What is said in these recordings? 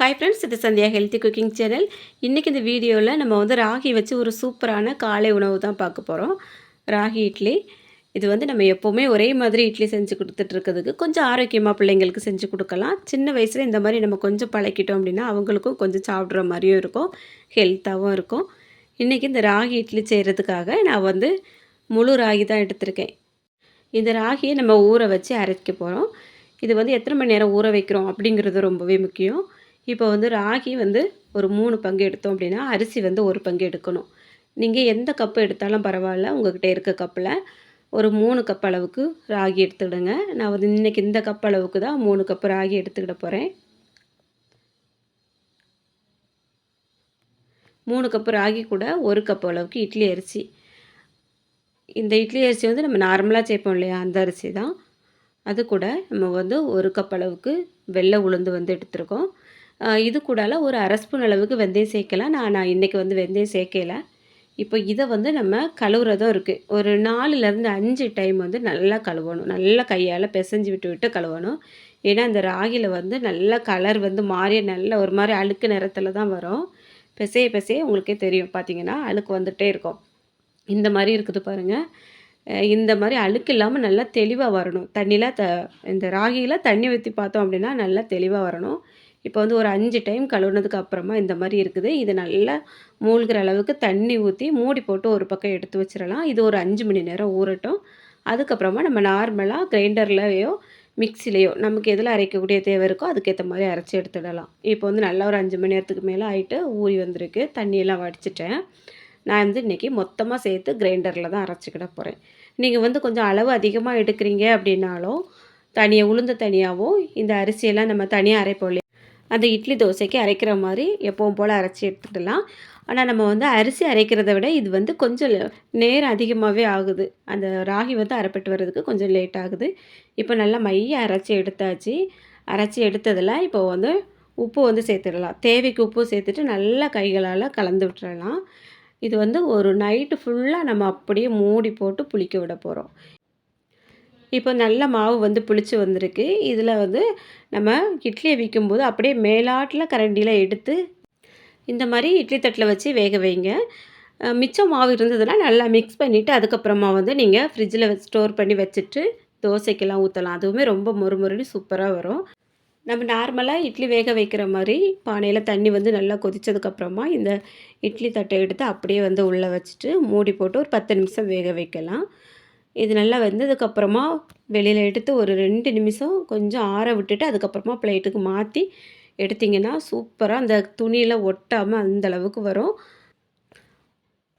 Hi friends இது Sandhya healthy cooking channel இன்றைக்கி இந்த வீடியோவில் நம்ம வந்து ராகி வச்சு ஒரு சூப்பரான காலை உணவு தான் பார்க்க போகிறோம் ராகி இட்லி. இது வந்து நம்ம எப்போவுமே ஒரே மாதிரி இட்லி செஞ்சு கொடுத்துட்ருக்கிறதுக்கு கொஞ்சம் ஆரோக்கியமாக பிள்ளைங்களுக்கு செஞ்சு கொடுக்கலாம். சின்ன வயசில் இந்த மாதிரி நம்ம கொஞ்சம் பழக்கிட்டோம் அப்படின்னா அவங்களுக்கும் கொஞ்சம் சாப்பிட்ற மாதிரியும் இருக்கும். ஹெல்த்தாகவும் இருக்கும். இன்றைக்கி இந்த ராகி இட்லி செய்கிறதுக்காக நான் வந்து முழு ராகி தான் எடுத்திருக்கேன். இந்த ராகியை நம்ம ஊற வச்சு அரைக்க போகிறோம் இது வந்து எத்தனை மணி நேரம் ஊற வைக்கிறோம் அப்படிங்கிறது ரொம்பவே முக்கியம். இப்போ வந்து ராகி வந்து ஒரு மூணு பங்கு எடுத்தோம் அப்படின்னா அரிசி வந்து ஒரு பங்கு எடுக்கணும். நீங்கள் எந்த கப்பு எடுத்தாலும் பரவாயில்ல உங்கள்கிட்ட இருக்க கப்பில். ஒரு மூணு கப் அளவுக்கு ராகி எடுத்துக்கிடுங்க நான் வந்து இன்றைக்கி இந்த கப் அளவுக்கு தான் மூணு கப்பு ராகி எடுத்துக்கிட போகிறேன் மூணு கப்பு ராகி கூட ஒரு கப் அளவுக்கு இட்லி அரிசி. இந்த இட்லி அரிசி வந்து நம்ம நார்மலாக சேர்ப்போம் இல்லையா அந்த அரிசி தான். அது கூட நம்ம வந்து ஒரு கப் அளவுக்கு வெள்ளை உளுந்து வந்து எடுத்துருக்கோம். இது கூடால ஒரு அரை ஸ்பூன் அளவுக்கு வெந்தயம் சேர்க்கலாம் நான் நான் இன்றைக்கி வந்து வெந்தயம் சேர்க்கலை. இப்போ இதை வந்து நம்ம கழுவுறதும் இருக்குது ஒரு நாலுலேருந்து அஞ்சு டைம் வந்து நல்லா கழுவணும். நல்லா கையால் பிசைஞ்சு விட்டு விட்டு கழுவணும். ஏன்னா அந்த ராகியில் வந்து நல்ல கலர் வந்து மாறி நல்ல ஒரு மாதிரி அழுக்கு நிறத்தில் தான் வரும். பிசைய பிசைய உங்களுக்கே தெரியும். பார்த்தீங்கன்னா அழுக்கு வந்துகிட்டே இருக்கும். இந்த மாதிரி இருக்குது பாருங்கள் இந்த மாதிரி அழுக்கு இல்லாமல் நல்லா தெளிவாக வரணும். தண்ணியில் த இந்த ராகியில் தண்ணி ஊற்றி பார்த்தோம் அப்படின்னா நல்லா தெளிவாக வரணும். இப்போ வந்து ஒரு அஞ்சு டைம் கழுவுனதுக்கு அப்புறமா இந்த மாதிரி இருக்குது. இது நல்லா மூழ்கிற அளவுக்கு தண்ணி ஊற்றி மூடி போட்டு ஒரு பக்கம் எடுத்து வச்சிடலாம் இது ஒரு அஞ்சு மணி நேரம் ஊறட்டும். அதுக்கப்புறமா நம்ம நார்மலாக கிரைண்டர்லையோ மிக்சிலையோ நமக்கு எதில் அரைக்கக்கூடிய தேவை இருக்கோ அதுக்கேற்ற மாதிரி அரைச்சி எடுத்துடலாம். இப்போ வந்து நல்லா ஒரு அஞ்சு மணி நேரத்துக்கு மேலே ஆகிட்டு ஊறி வந்திருக்கு. தண்ணியெல்லாம் வடிச்சிட்டேன். நான் வந்து இன்றைக்கி மொத்தமாக சேர்த்து கிரைண்டரில் தான் அரைச்சிக்கிட போகிறேன் நீங்கள் வந்து கொஞ்சம் அளவு அதிகமாக எடுக்கிறீங்க அப்படின்னாலும் தனியாக உளுந்த தனியாகவும் இந்த அரிசியெல்லாம் நம்ம தனியாக அரைப்போம் அந்த இட்லி தோசைக்கு அரைக்கிற மாதிரி எப்பவும் போல் அரைச்சி எடுத்துக்கலாம். ஆனால் நம்ம வந்து அரிசி அரைக்கிறத விட இது வந்து கொஞ்சம் நேரம் அதிகமாகவே ஆகுது. அந்த ராகி வந்து அரைப்பட்டு வர்றதுக்கு கொஞ்சம் லேட் ஆகுது. இப்போ நல்லா மைய அரைச்சி எடுத்தாச்சு. அரைச்சி எடுத்ததில் இப்போ வந்து உப்பு வந்து சேர்த்துடலாம். தேவைக்கு உப்பு சேர்த்துட்டு நல்லா கைகளால் கலந்து விட்டுறலாம். இது வந்து ஒரு நைட்டு ஃபுல்லாக நம்ம அப்படியே மூடி போட்டு புளிக்க விட போகிறோம் இப்போ நல்ல மாவு வந்து புளிச்சு வந்திருக்கு. இதில் வந்து நம்ம இட்லியை விற்கும்போது அப்படியே மேலாட்டில் கரண்டியில் எடுத்து இந்த மாதிரி இட்லி தட்டில் வச்சு வேக வைங்க. மிச்சம் மாவு இருந்ததுன்னா நல்லா மிக்ஸ் பண்ணிவிட்டு அதுக்கப்புறமா வந்து நீங்கள் ஃப்ரிட்ஜில் ஸ்டோர் பண்ணி வச்சுட்டு தோசைக்கெல்லாம் ஊற்றலாம் அதுவுமே ரொம்ப மொறுமொறுன்னு சூப்பராக வரும். நம்ம நார்மலாக இட்லி வேக வைக்கிற மாதிரி பானையில் தண்ணி வந்து நல்லா கொதித்ததுக்கப்புறமா இந்த இட்லி தட்டை எடுத்து அப்படியே வந்து உள்ளே வச்சுட்டு மூடி போட்டு ஒரு பத்து நிமிஷம் வேக வைக்கலாம். இது நல்லா வெந்ததுக்கப்புறமா வெளியில் எடுத்து ஒரு ரெண்டு நிமிஷம் கொஞ்சம் ஆற விட்டுட்டு அதுக்கப்புறமா பிளேட்டுக்கு மாற்றி எடுத்திங்கன்னா சூப்பராக அந்த துணியில் ஒட்டாமல் அந்த அளவுக்கு வரும்.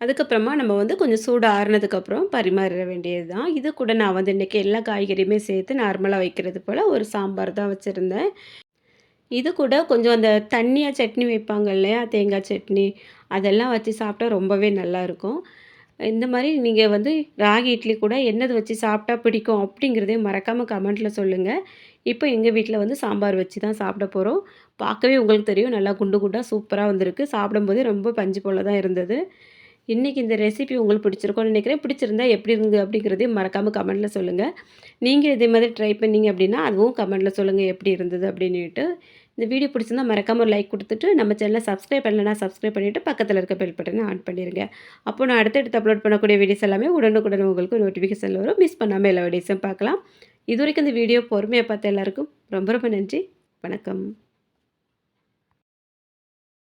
அதுக்கப்புறமா நம்ம வந்து கொஞ்சம் சூடு ஆறுனதுக்கப்புறம் பரிமாற வேண்டியது தான் இது கூட நான் வந்து இன்றைக்கி எல்லா காய்கறியுமே சேர்த்து நார்மலாக வைக்கிறது போல் ஒரு சாம்பார் தான் வச்சுருந்தேன். இது கூட கொஞ்சம் அந்த தண்ணியாக சட்னி வைப்பாங்க இல்லையா? தேங்காய் சட்னி அதெல்லாம் வச்சு சாப்பிட்டா ரொம்பவே நல்லாயிருக்கும் இந்த மாதிரி நீங்கள் வந்து ராகி இட்லி கூட என்னது வச்சு சாப்பிட்டா பிடிக்கும் அப்படிங்கிறதையும் மறக்காமல் கமெண்ட்டில் சொல்லுங்கள் இப்போ எங்கள் வீட்டில் வந்து சாம்பார் வச்சு தான் சாப்பிட போகிறோம் பார்க்கவே உங்களுக்கு தெரியும் நல்லா குண்டு குண்டாக சூப்பராக வந்திருக்கு. சாப்பிடும்போதே ரொம்ப பஞ்சு போல் தான் இருந்தது. இன்றைக்கி இந்த ரெசிபி உங்களுக்கு பிடிச்சிருக்கோன்னு நினைக்கிறேன். பிடிச்சிருந்தா எப்படி இருந்து அப்படிங்கிறதையும் மறக்காமல் கமெண்ட்டில் சொல்லுங்கள் நீங்கள் இதே மாதிரி ட்ரை பண்ணிங்க அப்படின்னா அதுவும் கமெண்ட்டில் சொல்லுங்கள் எப்படி இருந்தது அப்படின்னுட்டு. இந்த வீடியோ பிடிச்சிருந்தா மறக்காமல் ஒரு லைக் கொடுத்துட்டு நம்ம சேனலை சப்ஸ்கிரைப் பண்ணலன்னா சப்ஸ்கிரைப் பண்ணிவிட்டு பக்கத்தில் இருக்க பெல் பட்டனை ஆன் பண்ணிடுங்க அப்போ நான் அடுத்தடுத்து அப்லோட் பண்ணக்கூடிய வீடியோஸ் எல்லாமே உடனுக்குடன் உங்களுக்கு நோட்டிஃபிகேஷன் வரும். மிஸ் பண்ணாமல் எல்லா வீடியோஸும் பார்க்கலாம். இது வரைக்கும் இந்த வீடியோ பொறுமையை பார்த்த எல்லாருக்கும் ரொம்ப ரொம்ப நன்றி. வணக்கம்.